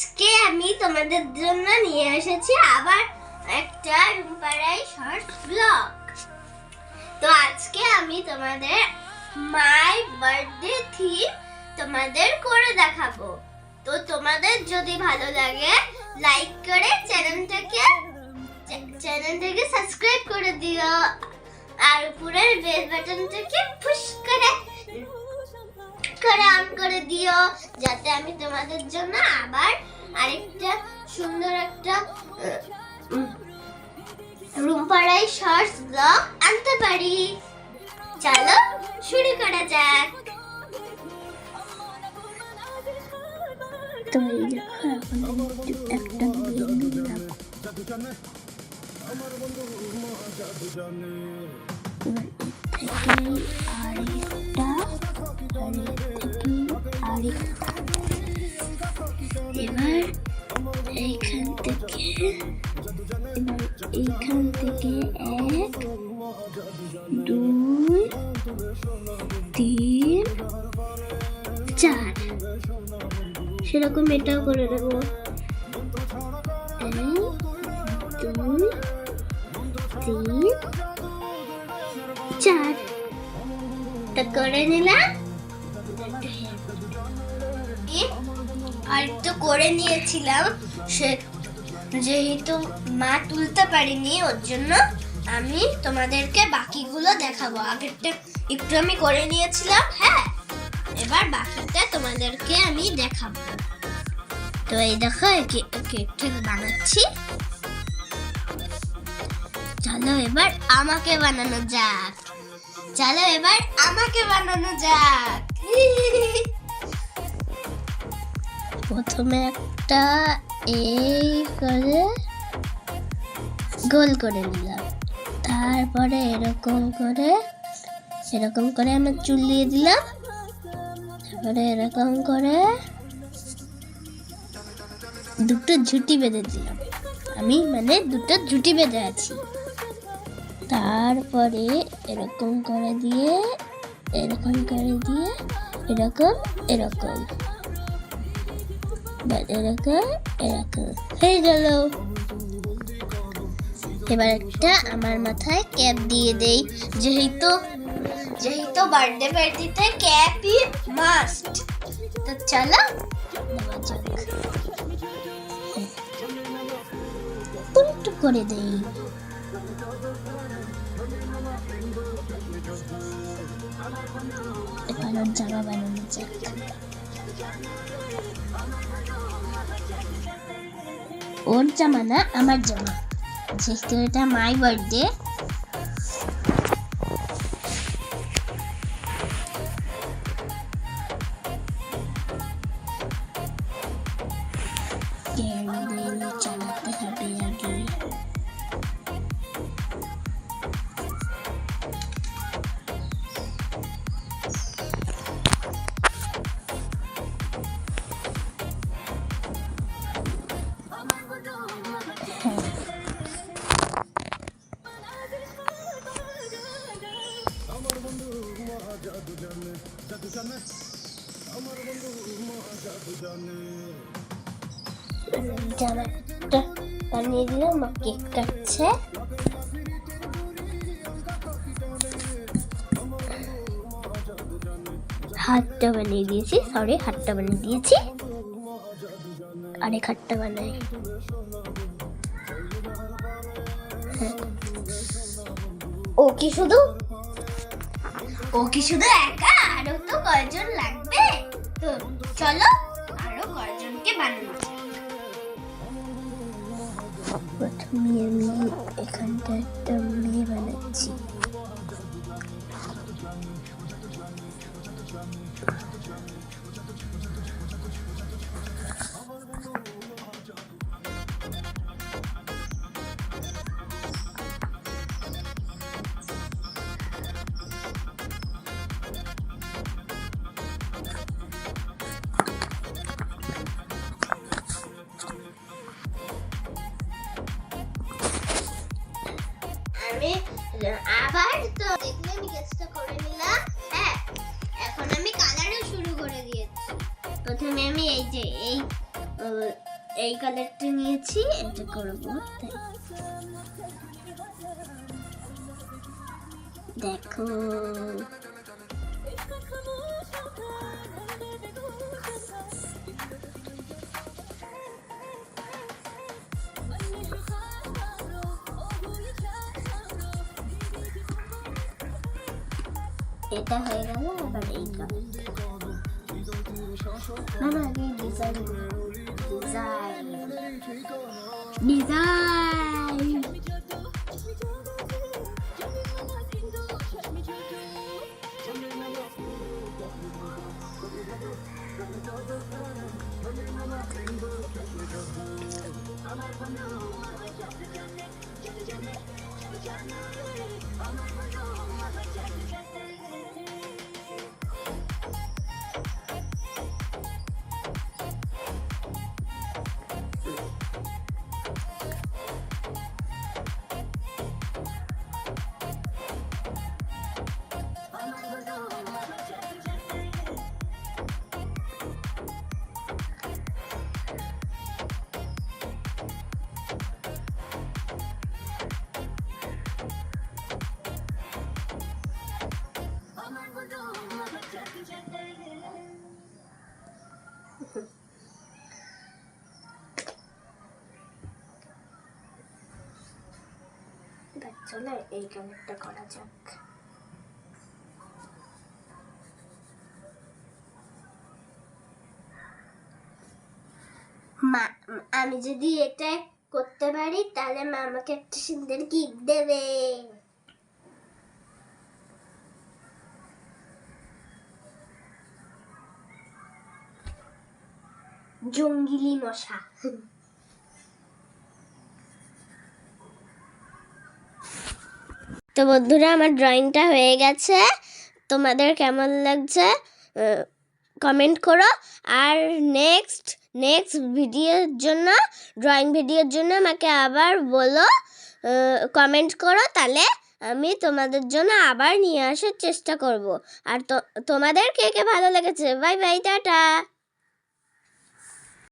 আজকে আমি তোমাদের জন্য নিয়ে এসেছি আবার একটা রুম্পারাই শর্টস ব্লগ তো আজকে আমি তোমাদের মাই বার্থডে থিম তোমাদের করে দেখাবো। তো তোমাদের যদি ভালো লাগে, লাইক করে চ্যানেলটাকে চ্যানেলটাকে সাবস্ক্রাইব করে দিও। আর উপরের বেল বাটনটাকে পুশ করে করে অন করে দিও। যাতে আমি তোমাদের জন্য আবার আরেকটা সুন্দর একটা রুমপাড়াই শর্টস ব্লগ আনতে পারি। চলো শুরু করা যাক। এবার এর চার। সেরকম এটাও করে দেবো। চার। তো করে নিলাম। আর একটু করে নিয়েছিলাম। সে যেহেতু মা তুলতে পারিনি, ওর জন্য আমি তোমাদেরকে বাকিগুলো দেখাবো। আগেরটা একটু আমি করে নিয়েছিলাম হ্যাঁ? এবার বাকিটা তোমাদেরকে আমি দেখাবো। তো এই দেখো এই কে- কেকটা বানাচ্ছি। চলো এবার আমাকে বানানো যাক। চলো এবার আমাকে বানানো যাক। প্রথমে একটা এই করে গোল করে নিলাম। তারপরে এরকম করে এরকম করে আমি চুল দিয়ে দিলাম। তারপরে এরকম করে দুটো ঝুটি বেঁধে দিলাম। আমি মানে দুটো ঝুটি বেঁধে আছি। তারপরে এরকম করে দিয়ে, এরকম করে দিয়ে, এরকম এরকম। এরকম এরকম। হয়ে গেল। এবার একটা আমার মাথায় ক্যাপ দিয়ে দেই, যেহেতু যেহেতু বার্থডে পার্টিতে ক্যাপই মাস্ট। তো চলো দেওয়া করে দেই। জামা বানানো যাক। ওর জামা না, আমার জামা। যেহেতু এটা মাই বার্থডে জামাটা বানিয়ে দিলাম মা কেক কাটছে হাতটা বানিয়ে দিয়েছি সরি হাতটা বানিয়ে দিয়েছি। আরেক হাতটা বানাই। ও কি শুধু? ও কি শুধু একা? আরও তো কয়জন লাগবে? চলো, আরও কয়জনকে। প্রথমে আমি এখানটা একটা মেয়ে বানাচ্ছি। এই যে এই আহ, এই কালারটা নিয়েছি এটা করব তাই দেখো এটা হয়ে গেল আবার এই 妈妈你在这你在你在。চলো, এই করা যাক। আমি যদি এটা করতে পারি, তাহলে মা আমাকে একটা সুন্দর গিফট দেবে। জঙ্গিলি মশা। তো বন্ধুরা, আমার ড্রয়িংটা হয়ে গেছে। তোমাদের কেমন লাগছে কমেন্ট করো। আর নেক্সট নেক্সট ভিডিওর জন্য ড্রয়িং ভিডিওর জন্য আমাকে আবার বলো কমেন্ট করো, তাহলে আমি তোমাদের জন্য আবার নিয়ে আসার চেষ্টা করব। আর তোমাদের কে কে ভালো লেগেছে? Bye bye tata.